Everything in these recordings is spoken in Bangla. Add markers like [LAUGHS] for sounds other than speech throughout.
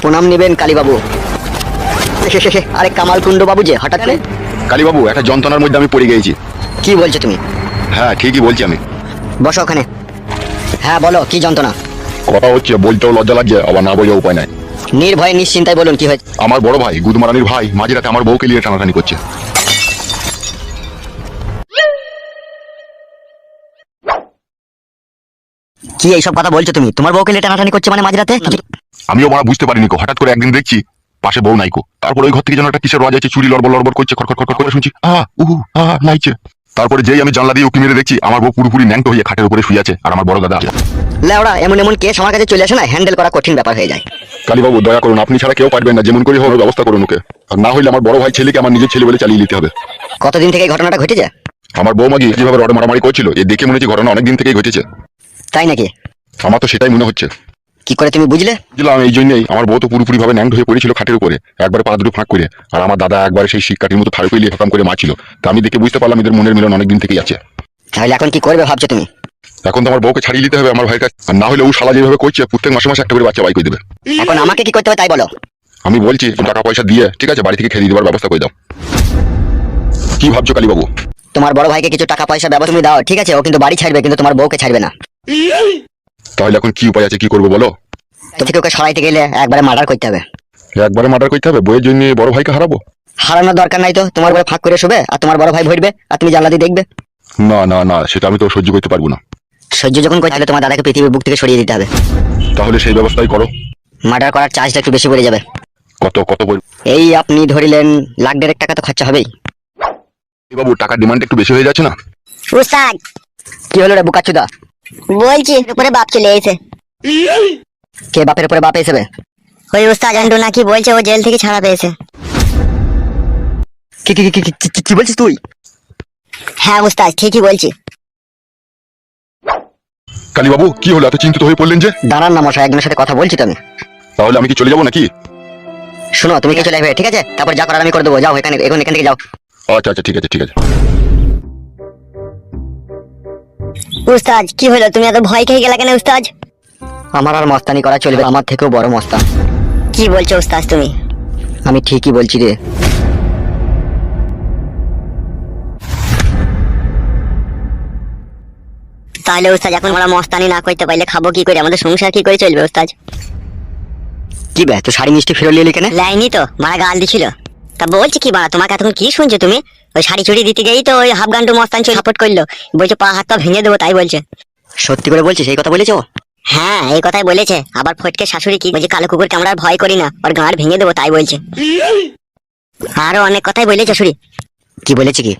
প্রণাম নেবেন কালীবাবু। আরে কামাল বাবু যে হঠাৎ করে? কালীবাবু একটা যন্ত্রণার মধ্যে আমি পড়ে গিয়েছি। কি বলছো তুমি? হ্যাঁ ঠিকই বলছি আমি। বসো ওখানে। হ্যাঁ বলো কি যন্ত্রণা? কথা হচ্ছে বলতেও লজ্জা লাগছে আবার না বলে উপায় নাই। নির্ভয়ে নিশ্চিন্তায় বলুন কি হয়েছে? আমার বড় ভাই গুদমারানির ভাই মাঝরাতে আমার বউকে নিয়ে টানাটানি করছে। কি এইসব কথা বলছো তুমি? তোমার বউকে লেটা টানাটানি করছে মানে মাঝরাতে? আমিও মারা বুঝতে পারিনি কো হঠাৎ করে একদিন দেখছি পাশে বউ নাইকো তারপর ওই ঘর থেকে যেন একটা কিসের রাজ আছে চুরি লড়বড় লড়বড় করছে খড় খড় খড় করে শুনছি। আহ উহু আহ নাইছে। তারপরে যেই আমি জানলা দিয়ে উকি মেরে দেখছি আমার বউ পুরোপুরি ন্যাংটো হয়ে খাটের উপরে শুয়ে আছে আর আমার বড় দাদা লেওড়া এমন এমন কেস আমার কাছে চলে আসে না হ্যান্ডেল করা কঠিন ব্যাপার হয়ে যায়। কালীবাবু দয়া করুন আপনি ছাড়া কেউ পারবেন না যেমন করে হোক ব্যবস্থা করুন ওকে। আর না হইলে আমার বড় ভাই ছেলেকে আমার নিজের ছেলে বলে চালিয়ে নিতে হবে। কতদিন থেকে এই ঘটনাটা ঘটেছে আমার বউ মাগি যেভাবে রড মারামারি করছিল এ দেখে মনে হচ্ছে ঘটনা অনেক দিন থেকেই ঘটেছে। তাই নাকি? আমার তো সেটাই মনে হচ্ছে। কি করে তুমি বুঝলে? বুঝলাম এই জন্যই। আমার বউ তো পুরোপুরি ভাবে ন্যাংড হয়ে পড়েছিল খাটের উপরে। একবারে পা দুটো ফাঁক করে। আর আমার দাদা একবার সেই শিক্ষাটির মতো ফাড়ু পেলিয়ে হকাম করে মাছিল তা আমি দেখে বুঝতে পারলাম এদের মনের মিলন অনেকদিন থেকেই আছে। তাহলে এখন কি করবে ভাবছ তুমি? এখন তো আমার বউকে ছাড়িয়ে দিতে হবে আমার ভাইয়ের কাছে। আর না হলে ও শালা যেভাবে করছে প্রত্যেক মাসে মাসে একটা করে বাচ্চা বাই করে দেবে। এখন আমাকে কি করতে হবে তাই বলো। আমি বলছি তুমি টাকা পয়সা দিয়ে ঠিক আছে বাড়ি থেকে খেয়ে দেওয়ার ব্যবস্থা করে দাও। কি ভাবছ কালীবাবু? তোমার বড় ভাইকে কিছু টাকা পয়সা ব্যবস্থা তুমি দাও ঠিক আছে? ও কিন্তু বাড়ি ছাড়বে কিন্তু তোমার বউকে ছাড়বে না। তাহলে এখন কি উপায় আছে কি করব বলো? থেকে ওকে সরাইতে গেলে একবারে মার্ডার করতে হবে। একবারে মার্ডার করতে হবে? বইয়ের জন্য বড় ভাইকে হারাবো? হারানোর দরকার নাই তো। তোমার বড় ফাঁক করে শুবে আর তোমার বড় ভাই ভরবে আর তুমি জানলা দিয়ে দেখবে। না না না সেটা আমি তো সহ্য করতে পারব না। সহ্য যখন করে তাহলে তোমার দাদাকে পৃথিবীর বুক থেকে সরিয়ে দিতে হবে। তাহলে সেই ব্যবস্থাই করো। মার্ডার করার চার্জটা একটু বেশি পড়ে যাবে। কত কত বল এই আপনি ধরিলেন লাখ দেড়েক টাকা তো খরচা হবেই। বাবু টাকার ডিমান্ড একটু বেশি হয়ে যাচ্ছে না? উস্তাদ কি হলো রে বুকাচুদা বলছি উপরে বাপ চলে এসে কে বাপের উপরে বাপ এসেবে ওই উস্তাদ আন্ডু নাকি বলছে ও জেল থেকে ছাড়া পেয়েছে কি কি কি- কি- বলছিস তুই হ্যাঁ উস্তাদ ঠিকই বলছি কালীবাবু কি হলো এত চিন্তিত হয়ে পড়লেন যে দাঁড়ান না মশাই একজনের সাথে কথা বলছি তো আমি তাহলে আমি কি চলে যাব নাকি শোনো তুমি কি চলে আসবে ঠিক আছে তারপর যা করার আমি করে দেবো যাও এখানে এখন এখান থেকে যাও আচ্ছা আচ্ছা ঠিক আছে ঠিক আছে উস্তাদ কি হলো? তুমি এত ভয় খেয়ে গেলা কেন উস্তাদ? আমার আর মস্তানি করা চলবে আমার থেকেও বড় মস্তান। কি বলছো উস্তাদ তুমি? আমি ঠিকই বলছি রে। তাহলে উস্তাদ এখন আমরা মস্তানি না করতে পারলে খাব কি করে? আমাদের সংসার কি করে চলবে উস্তাদ? কি বে তুই শাড়ি মিষ্টি ফেরত নিলি কেন? লাইনি তো মারা গাল দিছিল। তা বলছি কি বাড়া তোমাকে এতক্ষণ কি শুনছো তুমি? ওই শাড়ি চুড়ি দিতে গেই তো ওই হাফ গান্ডু মস্তান চলে সাপোর্ট করল। বলছে পা হাত পা ভেঙে দেবো তাই বলছে। সত্যি করে বলছিস এই কথা বলেছ? হ্যাঁ এই কথাই বলেছে। আবার ফটকে শাশুড়ি কি বলছে কালো কুকুরকে আমরা ভয় করি না ওর গাঁড় ভেঙে দেবো তাই বলছে। আরও অনেক কথাই বলেছে শাশুড়ি। কি বলেছে কি?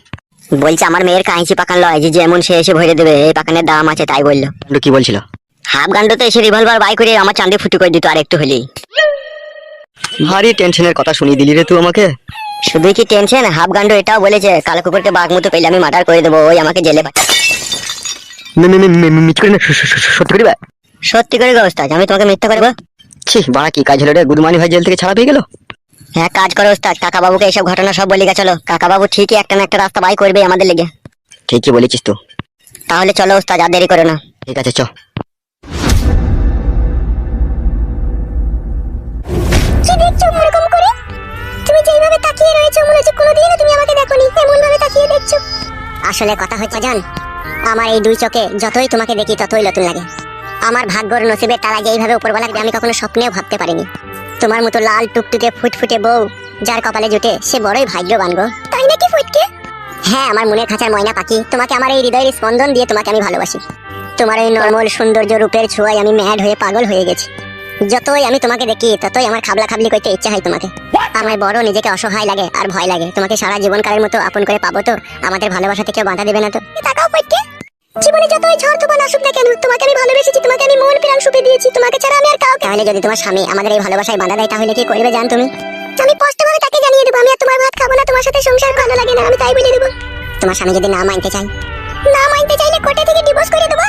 বলছে আমার মেয়ের কাঁচি পাকান লয় যে যেমন সে এসে ভরে দেবে এই পাকানের দাম আছে তাই বলল। কি বলছিল? হাফ গান্ডতে এসে রিভলভার বাই করে আমার চাঁদে ফুটু করে দিত আর একটু হলেই। ভারী টেনশনের কথা শুনিয়ে দিলি রে তুই আমাকে। শুধু কি টেনশন? হাফ গান্ড এটাও বলেছে কালো কুকুরকে বাঘ মতো পেলে আমি মার্ডার করে দেবো ওই আমাকে জেলে সত্যি করে? সত্যি করে ব্যবস্থা আমি তোমাকে মিথ্যা করব ছি বাড়া কি কাজ হলো রে? গুদমানি ভাই জেল থেকে ছাড়া পেয়ে গেল? হ্যাঁ কাজ করো ওস্তাদ। কাকা বাবুকে এইসব ঘটনা সব বলি চলো। কাকা বাবু ঠিকই একটা না একটা রাস্তা বাই করবে আমাদের লেগে। ঠিকই বলেছিস তো। তাহলে চলো ওস্তাদ আর দেরি করো না। ঠিক আছে চ। তুমি আমাকে দেখোনি? এমন ভাবে তাকিয়ে দেখছ? আসলে কথা হচ্ছে জান। আমার এই দুই চোখে যতই তোমাকে দেখি, ততই নতুন লাগে। আমার ভাগ্যর নসিবের তারা যে এইভাবে উপরবেলা আমি কখনো স্বপ্নেও ভাবতে পারিনি। তোমার মতো লাল টুকটুকে, ফুটফুটে বউ, যার কপালে জুটে সে বড়ই ভাগ্যবান গো। তাই নাকি ফুটকে? হ্যাঁ আমার মনের খাঁচার ময়না পাখি। তোমাকে আমার এই হৃদয়ের স্পন্দন দিয়ে তোমাকে আমি ভালোবাসি। তোমার এই নর্মাল সৌন্দর্য রূপের ছোঁয়ায় আমি ম্যাড হয়ে পাগল হয়ে গেছি। যতই আমি তোমাকে দেখি ততই আমার খাবলা খাবলি করতে ইচ্ছা হয় তোমাকে। আমার বড় নিজেকে অসহায় লাগে আর ভয় লাগে। তোমাকে সারা জীবনকালের মতো আপন করে পাবো তো? আমাদের ভালোবাসা থেকে বাধা দেবে না তো? তাকাও ফুটকে জীবনে যতই ঝড় তুফান আসুক না কেন তোমাকে আমি ভালোবেসেছি তোমাকে আমি মন প্রাণ সুপে দিয়েছি তোমাকে ছাড়া আমি আর কাউকে তাহলে যদি তোমার স্বামী আমাদের এই ভালোবাসায় বাধা দেয় তাহলে কি করবে জান তুমি? আমি স্পষ্টভাবে তাকে জানিয়ে দেবো আমি আর তোমার ভাত খাব না তোমার সাথে সংসার ভালো লাগে না আমি তাই বলে দেবো। তোমার স্বামী যদি না মানতে চায়? না মানতে চাইলে কোর্টে থেকে ডিভোর্স করে দেবো।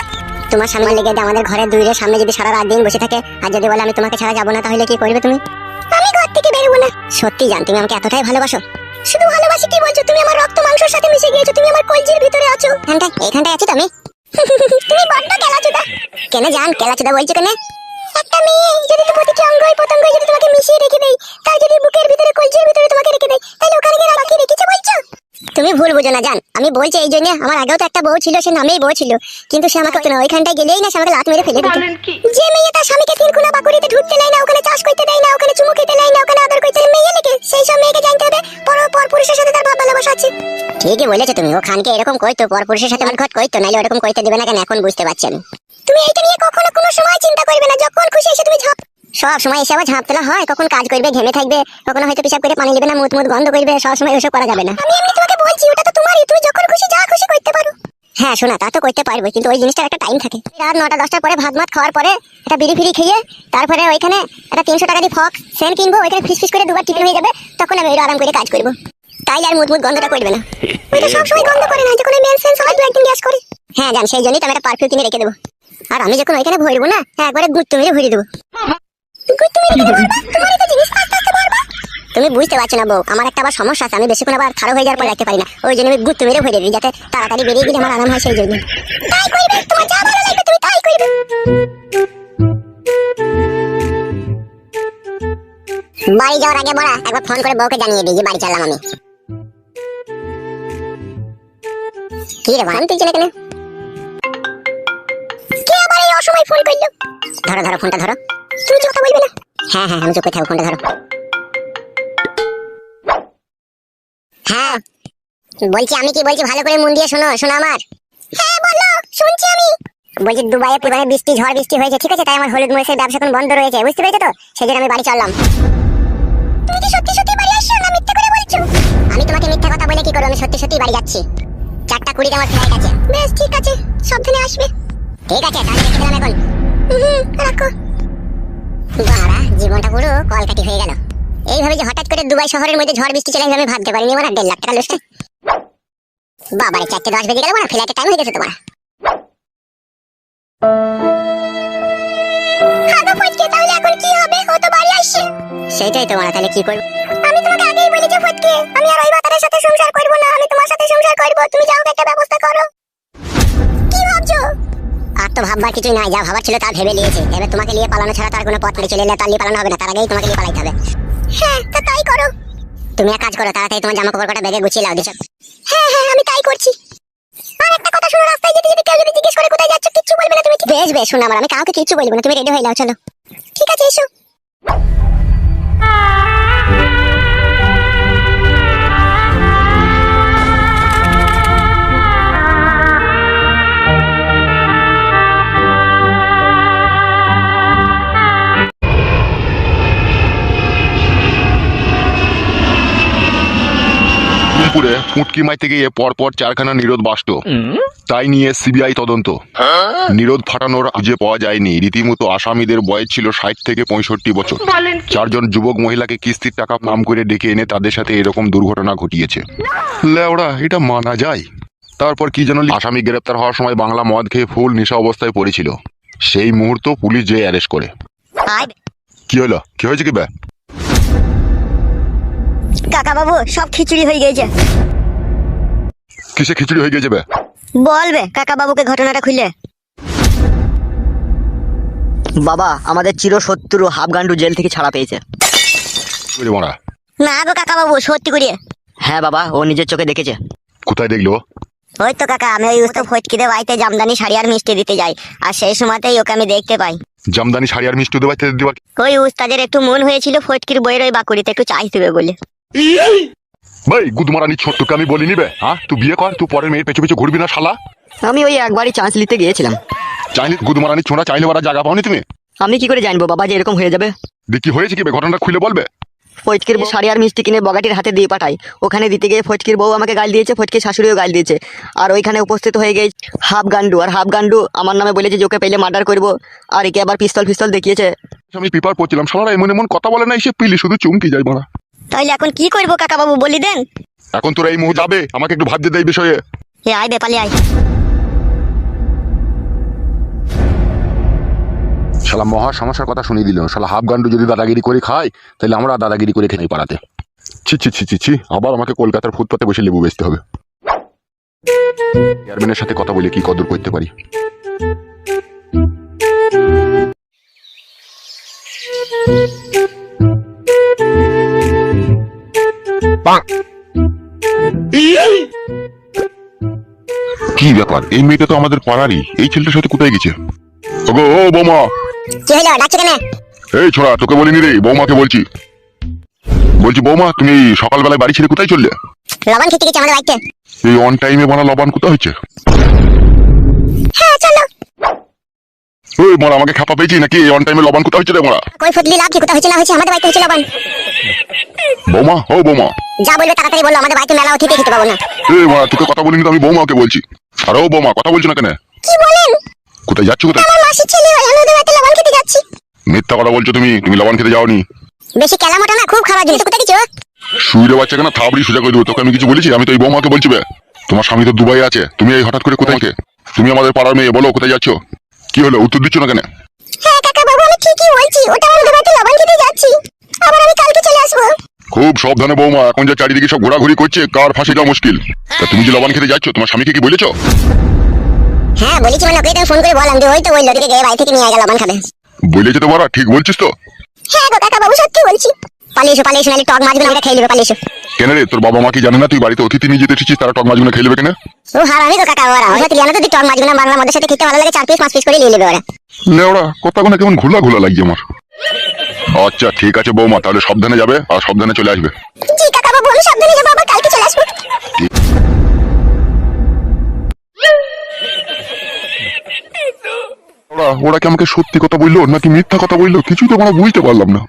তোমার স্বামী লেগে আমাদের ঘরের দুইয়ের সামনে যদি সারা রাত দিন বসে থাকে, আর যদি বলে আমি তোমাকে ছাড়া যাব না, তাহলে কি করবে তুমি? আমি ঘর থেকে বেরোবো না। সত্যি জান, তুমি আমাকে এতটাই ভালোবাসো। শুধু ভালোবাসি কি বলছো? তুমি আমার রক্ত মাংসের সাথে মিশে গিয়েছো, তুমি আমার কলজির ভিতরে আছো। এখানটায় এইখানটায় আছি তো আমি? [LAUGHS] তুমি বড্ড খেলাচোদা কেন জান, কেলাচুদা বলছো কেন? একটা মেয়ে, যদি তো প্রতিটি অঙ্গই পতঙ্গ যদি তোমাকে মিশিয়ে রেখে দেয়, তার যদি বুকের ভিতরে কলজির ভিতরে তোমাকে রেখে দেয়, তাহলে ওখানে গিয়ে বাকি রেখেছে বলছো? তুমি ভুল বুঝো না জান। আমি বলছি এই জন্য আমার আগেও তো একটা বউ ছিল সে নামেই বউ ছিল। কিন্তু সে আমাকে না ওইখানটায় গেলেই না সে আমাকে লাত মেরে ফেলে দিত। যে মেয়ে তার স্বামীকে তিনকুনা বাকুড়িতে ঢুকতে দেয় না ওখানে চাষ করতে দেয় না ওখানে চুমু খেতে দেয় না ওখানে আদর করতে মেয়ে লেগে সেই সব মেয়েকে জানতে হবে পর পর পুরুষের সাথে তার ভাব ভালোবাসা আছে। ঠিকই বলেছ তুমি ও খানকে এরকম কইতো পরপুরুষের সাথে আমার ঘট কইতো নাইলে ওরকম কইতে দিবে না কেন এখন বুঝতে পারছি আমি। তুমি এইটা নিয়ে কখনো কোনো সময় চিন্তা করবে না যখন খুশি এসে তুমি ঝাঁপ সব সময় এসে আবার ঝাঁপ তোলা হয় কখন কাজ করবে ঘেমে থাকবে কখনো হয়তো পিসাব করে পানি নেবে না মুত মুত গন্ধ করবে সব সময় ওসব করা যাবে না। আমি এমনি তোমাকে বলছি ওটা তো তোমারই তুমি যখন খুশি যা খুশি করতে পারো। হ্যাঁ শোনা তা তো করতে পারব কিন্তু ওই জিনিসটার একটা টাইম থাকে। রাত নটা দশটার পরে ভাত মাত খাওয়ার পরে একটা বিড়ি ফিরি খেয়ে তারপরে ওইখানে একটা তিনশো টাকা দিয়ে ফক সেন কিনবো ওইখানে ফিস ফিস করে দুবার টিফিন হয়ে যাবে তখন আমি আরাম করে কাজ করব। তাই আর মুত মুত গন্ধটা করবে না। [LAUGHS] ওইটা সবসময় গন্ধ করে না যখন মেন সেন্স হয় দু একদিন গ্যাস করে। হ্যাঁ জান সেই জন্যই তো আমি একটা পারফিউম কিনে রেখে দেবো। আর আমি যখন ওইখানে ভরবো না একবারে গুত্তু মেরে ভরে দেবো। তুমি বুঝতে পারছ না বউ, আমার একটা আবার সমস্যা আছে, আমি বেশিক্ষণ আবার খারাপ হয়ে যাওয়ার পর রাখতে পারি না। ওই জন্য আমি গুত্তু মেরে ভরে দিই, যাতে তাড়াতাড়ি বেরিয়ে গেলে আমার আরাম হয় সেই জন্য। তাই করবে, তোমার যা ভালো লাগবে তুমি তাই করবে। বাড়ি যাওয়ার আগে বড়া, একবার ফোন করে বউকে জানিয়ে দিই যে বাড়ি চললাম আমি। কি রে ভাই তুই কেন কে আবার এই অসময় ফোন করল? ধরো ধরো, ফোনটা ধরো। তুমি কথা বলবে না? হ্যাঁ হ্যাঁ আমি চুপ করে থাকব ফোনটা ধরো। হ্যাঁ বলছি আমি কি বলছি ভালো করে মন দিয়ে শোনো শোনো আমার। হ্যাঁ বলো শুনছি আমি। বলছি দুবাইয়ে পুরানো বৃষ্টি ঝড় বৃষ্টি হয়েছে ঠিক আছে? তাই আমার হলুদ মরিচের ব্যবসা এখন বন্ধ রয়েছে বুঝতে পেরেছ তো? সেই জন্য আমি বাড়ি চললাম। তুমি কি সত্যি সত্যি বাড়ি আসছো না মিথ্যা করে বলছো? আমি তোমাকে মিথ্যা কথা বলে কি করব? আমি সত্যি সত্যি বাড়ি যাচ্ছি। চারটা কুড়িতে আমার ফ্লাইট আছে। বেশ ঠিক আছে সাবধানে আসবে। ঠিক আছে তাহলে রেখে দিলাম এখন। হুম রাখো। বাড়া জীবনটা পুরো কলকাটি হয়ে গেল। এইভাবে যে হঠাৎ করে দুবাই শহরের মধ্যে ঝড় বৃষ্টি চলে আমি ভাবতে পারিনি মানে দেড় লাখ টাকা লসটা বাবারে, চারটে দশ বেজে গেল মানে ফ্লাইটের টাইম হয়ে গেছে তোমার সেইটাই তোমার তাহলে কি করব? আমি তোমাকে আগেই বলেছি ফটকে, আমি আর ওই বাতারের সাথে সংসার করব না, আমি তোমার সাথে সংসার করব, তুমি যাও, একটা ব্যবস্থা করো। কি ভাবছ তো ভাববার কিছুই নাই, যা ভাবার ছিল তা ভেবে নিয়েছে। এবার তোমাকে নিয়ে পালানো ছাড়া তার কোনো পথ নেই, চলে এলে তার নিয়ে পালানো হবে না, তার আগেই তোমাকে নিয়ে পালাইতে হবে। হ্যাঁ তা তাই করো। তুমি এক কাজ করো, তাড়াতাড়ি তোমার জামা কাপড় কটা ব্যাগে গুছিয়ে লাও দিছো হ্যাঁ হ্যাঁ আমি তাই করছি। আর একটা কথা শুনো, রাস্তায় যেতে যেতে কেউ যদি জিজ্ঞেস করে কোথায় যাচ্ছ, কিচ্ছু বলবে না তুমি। ঠিক- বেশ বেশ, শোনো আমার, আমি কাউকে কিচ্ছু বলব না, তুমি রেডি হয়ে নাও, চলো। ঠিক আছে, এসো। দুপুরে ফুটকি মাইতে গিয়ে পরপর চারখানা নিরোধ বাসত তাই নিয়ে সিবিআই তদন্ত। নিরোধ ফাটানোর খুঁজে পাওয়া যায়নি। রীতিমতো আসামিদের বয়স ছিল ষাট থেকে পঁয়ষট্টি বছর। চারজন যুবক মহিলাকে কিস্তির টাকা নাম করে ডেকে এনে তাদের সাথে এরকম দুর্ঘটনা ঘটিয়েছে। লেওড়া এটা মানা যায়। তারপর কি যেন আসামি গ্রেপ্তার হওয়ার সময় বাংলা মদ খেয়ে ফুল নেশা অবস্থায় পড়েছিল। সেই মুহূর্ত পুলিশ যে অ্যারেস্ট করে। কি হলো? কি হয়েছে কি ব্যা কাকা বাবু সব খিচুড়ি হয়ে গেছে। কিসে খিচুড়ি হয়ে গেছে ব্যা বলবে কাকা বাবুকে ঘটনাটা খুলে। বাবা আমাদের চির শত্রু হাফগান্ডু জেল থেকে ছাড়া পেয়েছে। না গো কাকা বাবু সত্যি করিয়ে হ্যাঁ বাবা ও নিজের চোখে দেখেছে। কোথায় দেখল? ওই তো কাকা আমি ওই উস্তো ফটকিতে বাড়িতে জামদানি শাড়ি আর মিষ্টি দিতে যাই। আর সেই সময়তেই ওকে আমি দেখতে পাই। জামদানি শাড়ি আর মিষ্টি দেবাইতে দেবা ওই উস্তাদের একটু মন হয়েছিল ফটকির বইয়ের ওই বাকুড়িতে একটু চাই দেবে বলে। ভাই গুদমারানি ছোট্টকে আমি বলি নিবে হ্যাঁ? তুই বিয়ে কর তুই পরের মেয়ের পেছু পেছু ঘুরবি না শালা? আমি ওই একবারই চান্স নিতে গিয়েছিলাম। চাইলে গুদমারানি ছোঁড়া চাইলে ওরা জায়গা পাওনি তুমি? আমি কি করে জানব বাবা যে এরকম হয়ে যাবে? দেখি হয়েছে কি বে? ঘটনাটা খুলে বলবে? ফটকির বউ শাড়ি আর মিষ্টি কিনে বগাটির হাতে দিয়ে পাঠাই ওখানে দিতে গিয়ে ফটকির বউ আমাকে গাল দিয়েছে ফটকির শাশুড়িও গাল দিয়েছে। আর ওইখানে উপস্থিত হয়ে গেছে হাফ গান্ডু আর হাফ গান্ডু আমার নামে বলেছে যে ওকে পেলে মার্ডার করব। আর একে আবার পিস্তল পিস্তল দেখিয়েছে। আমি পেপার পড়ছিলাম শালারা এমন এমন কথা বলে না এসে পিলি শুধু চুমকি যাই মারা তাহলে এখন কি করব কাকা বাবু বলি দেন। এখন তোরা এই মুহূর্তে যাবে? আমাকে একটু ভাবতে দেয় বিষয়ে। এ আয় বেপালি আয়। শালা মহা সমস্যার কথা শুনিয়ে দিল। শালা হাফ গান্ডু যদি দাদাগিরি করে খায় তাহলে আমরা দাদাগিরি করে খেয়ে পাড়াতে। ছি ছি ছি ছি ছি আবার আমাকে কলকাতার ফুটপাতে বসে লেবু বেচতে হবে। চেয়ারম্যানের সাথে কথা বলে কি কদর করতে পারি? কি ব্যাপার? এই মেয়েটা তো আমাদের পাড়ারই। এই ছেলেটার সাথে কোথায় গেছে? ওগো ও বৌমা! কি হলো ডাকছো কেন? এই ছোড়া তোকে বলিনি রে বৌমাকে বলছি। বলছি বৌমা তুমি সকালবেলায় বাড়ি ছেড়ে কোথায় চললে? লবণ খেতে গেছে আমাদের বাড়িতে। এই অন টাইমে বানা লবান কোথায় হচ্ছে? ওই মোরা আমাকে খাপা পেয়েছি নাকি? এই অন টাইমে লবণ কোথায় হচ্ছে রে মোরা? কই ফুটলি লাভ কি? কোথা হয়েছে না হয়েছে? আমাদের বাড়িতে হয়েছে লবণ। বৌমা ও বৌমা। যা বলবে তাড়াতাড়ি বলল আমাদের বাড়িতে মেলা অতিথি খেতে পাবো না। এই মোরা তোকে কথা বলিনি তো আমি বৌমাকে বলছি। আর ও বৌমা কথা বলছো না কেন? কি বলেন? কোথায় যাচ্ছ কোথায়? আমার মাসির ছেলে আমি ওদের বাড়িতে লবণ খেতে যাচ্ছি। মিথ্যা কথা বলছো তুমি তুমি লবণ খেতে যাওনি। বেশি কেলা মোটা না খুব খারাপ জিনিস। কোথায় গেছো শুইরে বাচ্চা কেন থাবড়ি সোজা করে দেবো? তোকে আমি কিছু বলেছি? আমি তো এই বৌমাকে বলছি বে। তোমার স্বামী তো দুবাই আছে। তুমি এই হঠাৎ করে কোথায়? তুমি আমাদের পাড়ার মেয়ে বলো কোথায় যাচ্ছ? কি হলো? উত্তর দিচ্ছ না কেন? হ্যাঁ কাকা বাবু আমি ঠিকই বলছি। ওটা আমাদের বাড়িতে লবণ খেতে যাচ্ছি। আবার আমি কালকে চলে আসব। খুব সাবধানে বৌমা। এখন যে চারিদিকে সব ঘোরাঘুরি করছে কার ফাঁসি দেওয়া মুশকিল? তা তুমি যে লবণ খেতে যাচ্ছ তোমার স্বামীকে কি বলেছ? হ্যাঁ বলেছি মানে ওকে তো ফোন করে বললাম যে ওই তো ওই লোককে গিয়ে বাড়ি থেকে নিয়ে গেল লবণ খাবে। বলেছে তো মারা ঠিক বলছিস তো? হ্যাঁ গো কাকা বাবু সত্যি বলছি। পালিয়ে এসো পালিয়ে এসো নাহলে টক মাছগুলো আমরা খেয়ে নেবে পালিয়ে এসো। কেন রে তোর বাবা মা কি জানে না তুই বাড়িতে অতিথি নিয়ে যেতে এসেছিস তারা টক মাছগুলো খেয়ে নেবে কেন? ও হার আমি গো কাকা ওরা। জানো তো তুই টক মাছগুলো বাংলা মদের সাথে খেতে ভালো লাগে চার পিস পাঁচ পিস করে নিয়ে নেবে ওরা। লেওড়া কথাগুলো কেমন ঘোলা ঘোলা লাগছে আমার। আচ্ছা ঠিক আছে বৌমা তাহলে সাবধানে যাবে আর সাবধানে চলে আসবে। জি কাকা বাবু আমি সাবধানে যাব আবার কালকে চলে আসব। ওরা ওরা কি আমাকে সত্যি কথা বলল নাকি মিথ্যা কথা বলল? কিছুই তো আমরা বুঝতে পারলাম না।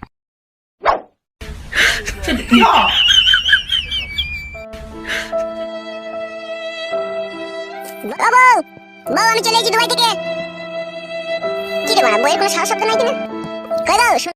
বাবু বাবু আমি চলে এসেছি দুবাই থেকে। কি রে মারা বইয়ের কোনো সাহস শব্দ নাই কিনা? কই দাও